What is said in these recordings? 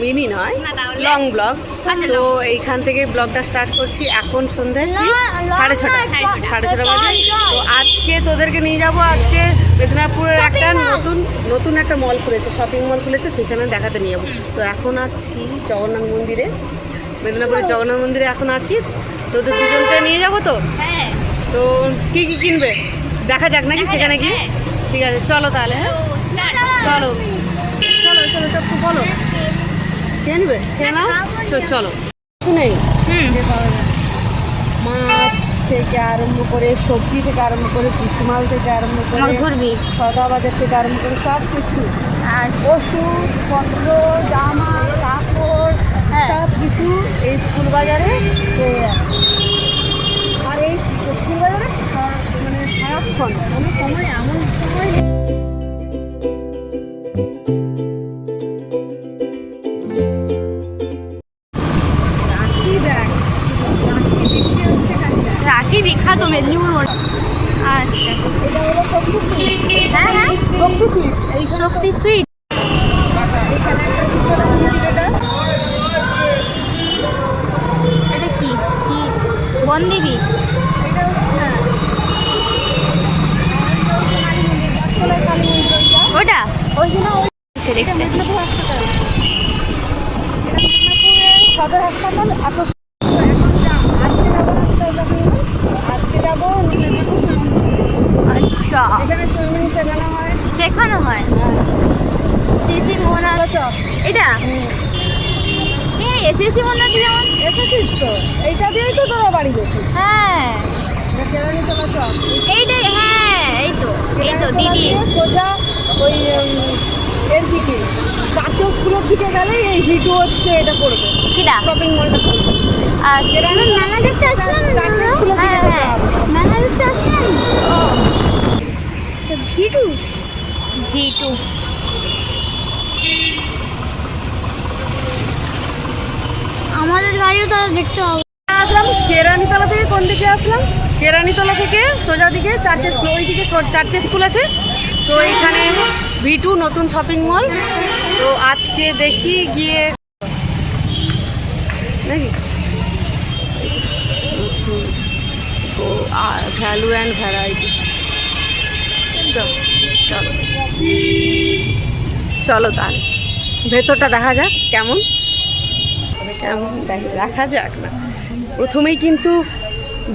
Mini নয় long blog আচ্ছা, তো এইখান থেকে ব্লগটা স্টার্ট করছি এখন সন্ধ্যে সাড়ে ছটা। সাড়ে ছটা বাজে। তো আজকে তোদেরকে নিয়ে যাব আজকে মেদিনীপুরের একটা নতুন নতুন একটা মল খুলেছে শপিং মল খুলেছে সেখানে দেখাতে নিয়ে যাব। তো এখন আছি জগন্নাথ মন্দিরে। মেদিনীপুরের জগন্নাথ মন্দিরে এখন আছি। তোদের দুজনকে নিয়ে যাব তো? হ্যাঁ। তো কি কি কিনবে? দেখা যাক নাকি সেখানে গিয়ে। হ্যাঁ। ঠিক আছে চলো তাহলে হ্যাঁ? চলো চলো চলো বলো। কে নিবে? নাও? চলো কিছু নেই। মাছ থেকে আরম্ভ করে সবজি থেকে আরম্ভ করে কুসুমাল থেকে আরম্ভ করে ঘুরবি সদা বাজার থেকে আরম্ভ করে সব কিছু আচ্ছা। ওষুধ পত্র জামা কাপড় হ্যাঁ। সব কিছু এই স্কুল বাজারে পেয়ে যাবে। আর এই স্কুল বাজারে মানে সারাক্ষণ কোনো সময় এমন সময় বিখ্যাত মেদিনীপুর মোড় আচ্ছা। হ্যাঁ হ্যাঁ। শক্তি সুইট শক্তি সুইট এখানে একটা শীতলা মন্দির এটা এটা কি কি বন্দিবি এটা হ্যাঁ গাছতলায় কালী মন্দির ওইটা। ওটা ওই জন্য ওই আচ্ছা এটা দেখতে মেদিনীপুর হাসপাতাল এটা মেদিনীপুরের সদর হাসপাতাল এত সুন্দর। এখন যাও আজকে যাব না কোথায় যাব আজকে যাব মেদিনীপুর সুইমিং শেখানো হয়। হয়। হ্যাঁ। সিসি মোহনা চল। এটা? এসএসসি মনে হচ্ছে যেমন এসেছিস তো। এইটা দিয়েই তো তোরা বাড়ি গেছিস। হ্যাঁ। এইটাই হ্যাঁ এই তো এই তো দিদি। সোজা ওই এর দিকে। চারটে স্কুলের দিকে গেলে এই ভিডিও হচ্ছে এটা করবে। কিটা? শপিং মলটা করবে। আচ্ছা মেলা দেখতে আসলাম হ্যাঁ হ্যাঁ। মেলা দেখতে আসলাম ভিটু আমাদের গাড়িও তো দেখতে হবে। আসলাম, কেরানিতলা থেকে কোন দিকে আসলাম? কেরানিতলা থেকে সোজা দিকে, চারটে স্কুল, ওই দিকে চারটে স্কুল আছে। তো এখানে ভিটু নতুন শপিং মল তো আজকে দেখি গিয়ে নাকি? ভ্যালু অ্যান্ড ভ্যারাইটি চলো চলো। চলো তাহলে। ভেতরটা দেখা যাক কেমন। কেমন দেখা যাক না। প্রথমেই কিন্তু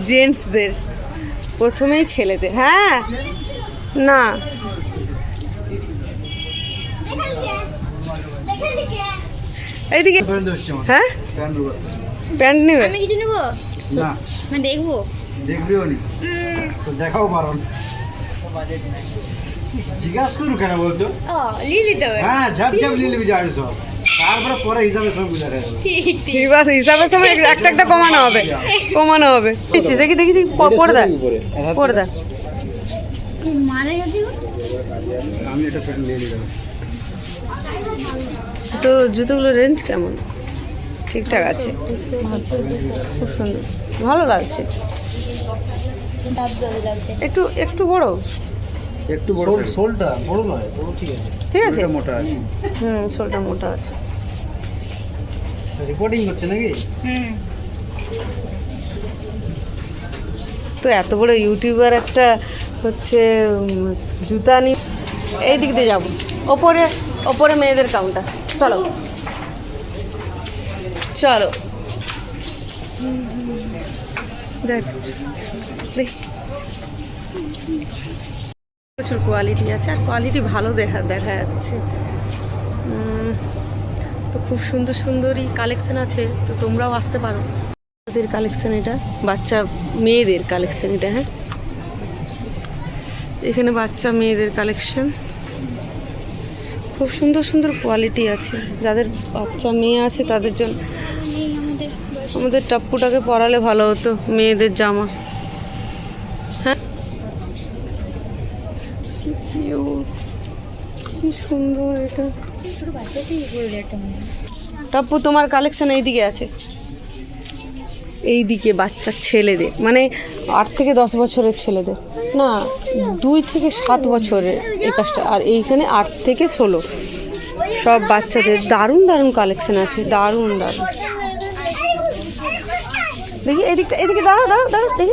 জেন্টসদের প্রথমেই ছেলেদের হ্যাঁ? না। এইদিকে হ্যাঁ? প্যান্ট নেবে? আমি কিছু নেব? না। দেখব। দেখবেও নি। দেখাও পারো জিজ্ঞাসা করু কেন বলতো? হ্যাঁ ঝাপ ঝাপ নিয়ে নিবি যাবে সব তারপরে পরে হিসাবে সব বুঝা যাবে হিসাবের সময় একটা একটা কমানো হবে। কমানো হবে। দেখি দেখি দেখি পড়ে দেখ পড়ে দেখ আমি এটা প্যান্ট নিয়ে নিলাম। তো জুতোগুলোর রেঞ্জ কেমন? ঠিকঠাক আছে। খুব সুন্দর ভালো লাগছে। একটু একটু বড়? একটু বড় সোলটা বড় নয় বড় ঠিক আছে। ঠিক আছে? মোটা আছে। হুম শোলটা মোটা আছে। রিপোর্টিং করছে নাকি? হুম। তো এত বড় ইউটিউবার একটা হচ্ছে জুতা নি এই দিক দিয়ে যাব। ওপরে ওপরে মেয়েদের কাউন্টার চলো। চলো। দেখ। দেখ প্রচুর কোয়ালিটি আছে, আর কোয়ালিটি ভালো দেখা দেখা যাচ্ছে। তো খুব সুন্দর সুন্দরই কালেকশন আছে, তো তোমরাও আসতে পারো। মেয়েদের কালেকশন এটা, বাচ্চা, মেয়েদের কালেকশন এটা হ্যাঁ? এখানে বাচ্চা, মেয়েদের কালেকশন খুব সুন্দর সুন্দর কোয়ালিটি আছে। যাদের বাচ্চা, মেয়ে আছে, তাদের জন্য। আমাদের টাপ্পুটাকে পরালে ভালো হতো, মেয়েদের জামা হ্যাঁ কি cute, কি সুন্দর এটা। টাপ্পু তোমার কালেকশন এইদিকে আছে। এইদিকে বাচ্চা ছেলেদের। মানে আট থেকে দশ বছরের ছেলেদের। না দুই থেকে সাত বছরের এই কাজটা আর এইখানে আট থেকে ষোলো। সব বাচ্চাদের দারুণ দারুণ কালেকশন আছে। দারুণ দারুণ। দেখি এদিকটা এদিকে দাঁড়াও দাঁড়াও দাঁড়াও দেখি।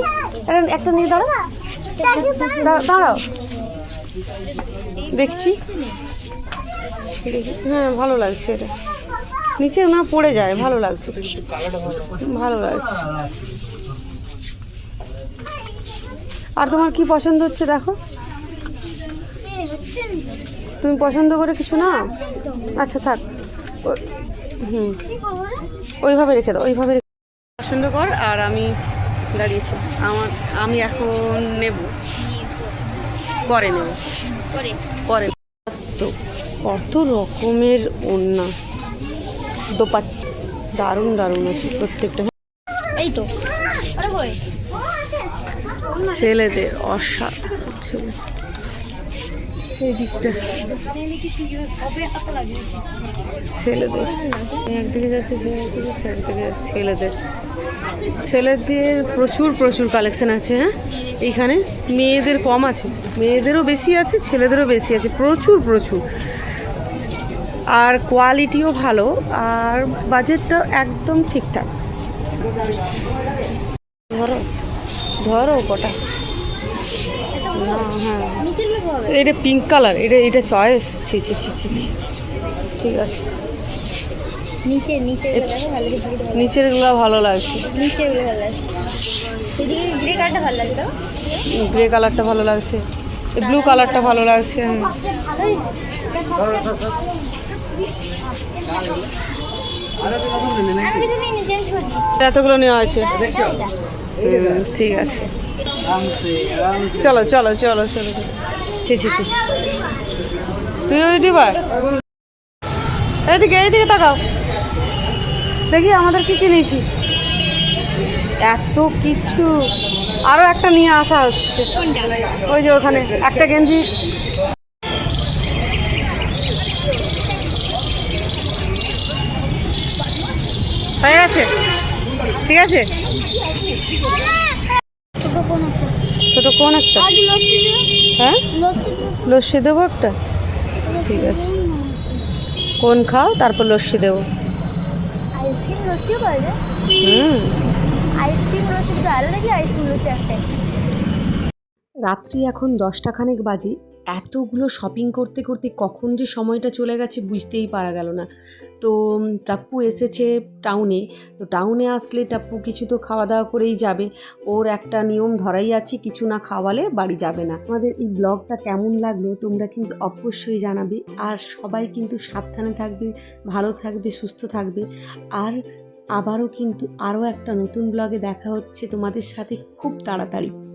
একটা- নিয়ে দাঁড়াও, দাঁড়াও। দেখছি। হ্যাঁ ভালো লাগছে এটা। নিচে না পড়ে যায়, ভালো লাগছে। ভালো লাগছে। আর তোমার কি পছন্দ হচ্ছে দেখো? তুমি পছন্দ করে কিছু না আচ্ছা থাক। হুম? ওইভাবে রেখে দাও, ওইভাবে পছন্দ কর, আর আমি দাঁড়িয়েছি। আমার আমি এখন নেব। পরে নেবে পরে তো কত রকমের ওড়না। দোপাট। দারুণ দারুণ আছে প্রত্যেকটা। এই তো। ছেলেদের অসাধারণ ছেলে। এই দিকটা। ছেলেদের। একদিকে যাচ্ছে একদিকে ছেলেদের। ছেলেদের প্রচুর প্রচুর কালেকশন আছে হ্যাঁ? এইখানে মেয়েদের কম আছে। মেয়েদেরও বেশি আছে, ছেলেদেরও বেশি আছে, প্রচুর প্রচুর। আর কোয়ালিটিও ভালো, আর বাজেটটা একদম ঠিকঠাক। ধরো ধরো কটা। এটা পিঙ্ক কালার এটা এটা চয়েস ছি ছি ছি ছি ছি। ঠিক আছে। নিচে নিচে নিচেরগুলো ভালো লাগছে। নিচে গুলো ভালো লাগে সেদিকে গ্রে কালারটা ভালো লাগে গ্রে কালারটা ভালো লাগছে। ব্লু কালারটা ভালো লাগছে। এতগুলো নেওয়া হয়েছে। ঠিক আছে। চলো চলো চলো চলো ঠিক ঠিক ঠিক তুই ওই দিবা এইদিকে এইদিকে তাকাও। দেখি আমাদের কি কিনেছি এত কিছু। আরও একটা নিয়ে আসা হচ্ছে। ওই যে ওখানে, একটা গেঞ্জি। হয়ে গেছে? ঠিক আছে ছোট কোন একটা ছোট কোন একটা? লস্যি হ্যাঁ? লস্যি দেবো। একটা? ঠিক আছে। কোন খাও? তারপর লস্যি দেবো। হুম। রাত্রি এখন দশটা খানেক বাজি। এতগুলো শপিং করতে করতে কখন যে সময়টা চলে গেছে বুঝতেই পারা গেল না। তো টাপ্পু এসেছে টাউনে তো টাউনে আসলে টাপ্পু কিছু তো খাওয়া দাওয়া করেই যাবে। ওর একটা নিয়ম ধরাই আছে, কিছু না খাওয়ালে বাড়ি যাবে না। আমাদের এই ব্লগটা কেমন লাগল তোমরা কিন্তু অবশ্যই জানাবে। আর সবাই কিন্তু সাবধানে থাকবে, ভালো থাকবে, সুস্থ থাকবে। আর আবারও কিন্তু আরও একটা নতুন ব্লগে দেখা হচ্ছে তোমাদের সাথে খুব তাড়াতাড়ি।